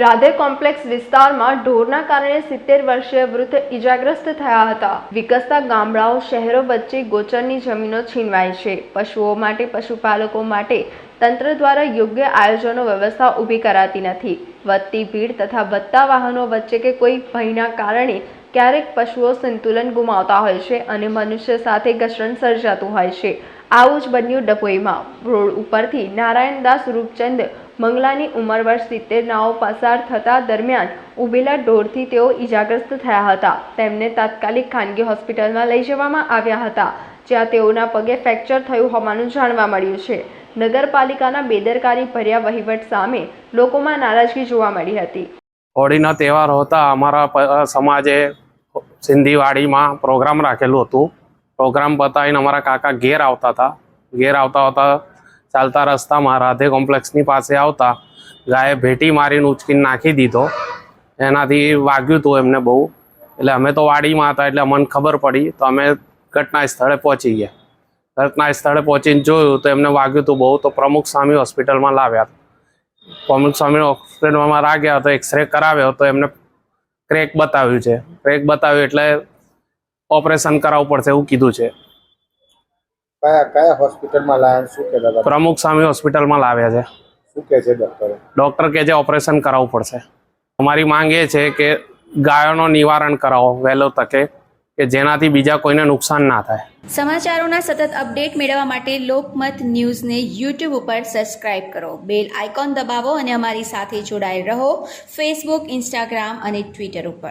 Radhe complex વિસ્તારમાં ઢોરના કારણે સિત્તેર વર્ષીય વૃદ્ધ ઇજાગ્રસ્ત થયા હતા. વિકસતા ગામડાઓ, શહેરો વચ્ચે ગોચરની જમીનો છીનવાય છે. પશુઓ માટે, પશુપાલકો માટે તંત્ર દ્વારા યોગ્ય આયોજનો વ્યવસ્થા ઊભી કરાતી નથી. વધતી ભીડ તથા વધતા વાહનો વચ્ચે કે કોઈ ભયના કારણે ક્યારેક પશુઓ સંતુલન ગુમાવતા હોય છે અને મનુષ્ય સાથે ઘર્ષણ સર્જાતું હોય છે. આવું જ બન્યું ડભોઈમાં. રોડ ઉપરથી નારાયણદાસ રૂપચંદ મંગલાની ઉંમર વર્ષ સિત્તેર નાઓ પસાર થતા દરમિયાન ઉભેલા ઢોરથી તેઓ ઈજાગ્રસ્ત થયા હતા. તેમને તાત્કાલિક ખાનગી હોસ્પિટલમાં લઈ જવામાં આવ્યા હતા, જ્યાં તેઓના પગે ફ્રેક્ચર થયું હોવાનું જાણવા મળ્યું છે. નગરપાલિકાના બેદરકારી ભર્યા વહીવટ સામે લોકોમાં નારાજગી જોવા મળી હતી. હોળીનો તહેવાર હોતા અમારા સમાજે સિંધીવાડીમાં પ્રોગ્રામ રાખેલું હતું. પ્રોગ્રામ પતાવીને અમારા કાકા ઘેર આવતા હતા. ઘેર આવતા હતા ચાલતા રસ્તામાં રાધે કોમ્પ્લેક્સની પાસે આવતા ગાયે ભેટી મારીને ઉચકીને નાખી દીધો. એનાથી વાગ્યું હતું એમને બહુ. એટલે અમે તો વાડીમાં હતા એટલે અમને ખબર પડી. તો અમે ઘટના સ્થળે પહોંચી ગયા. ઘટના સ્થળે પહોંચીને જોયું તો એમને વાગ્યું હતું બહુ. તો પ્રમુખ સ્વામી હોસ્પિટલમાં લાવ્યા પ્રમુખ સ્વામી હોસ્પિટલમાં રાખ્યા તો એક્સરે કરાવ્યો તો એમને ક્રેક બતાવ્યું છે. ક્રેક બતાવ્યું એટલે ઓપરેશન કરાવવું પડશે એવું કીધું છે. કયા કયા હોસ્પિટલમાં લાયા શું કહેતા હતા? પ્રમુખ સ્વામી હોસ્પિટલમાં લાવ્યા છે. શું કહે છે ડોક્ટરો? ડૉક્ટર કે જે ઓપરેશન કરાવવું પડશે. અમારી માંગ એ છે કે ગાયોનો નિવારણ કરાવો વહેલો તકે. કે જેનાથી બીજા કોઈને નુકસાન ના થાય. સમાચારોના સતત અપડેટ મેળવવા માટે લોકમત ન્યૂઝને યુટ્યુબ ઉપર સબસ્ક્રાઇબ કરો. બેલ આઇકોન દબાવો અને અમારી સાથે જોડાયેલ રહો. ફેસબુક ઇન્સ્ટાગ્રામ અને ટ્વિટર ઉપર.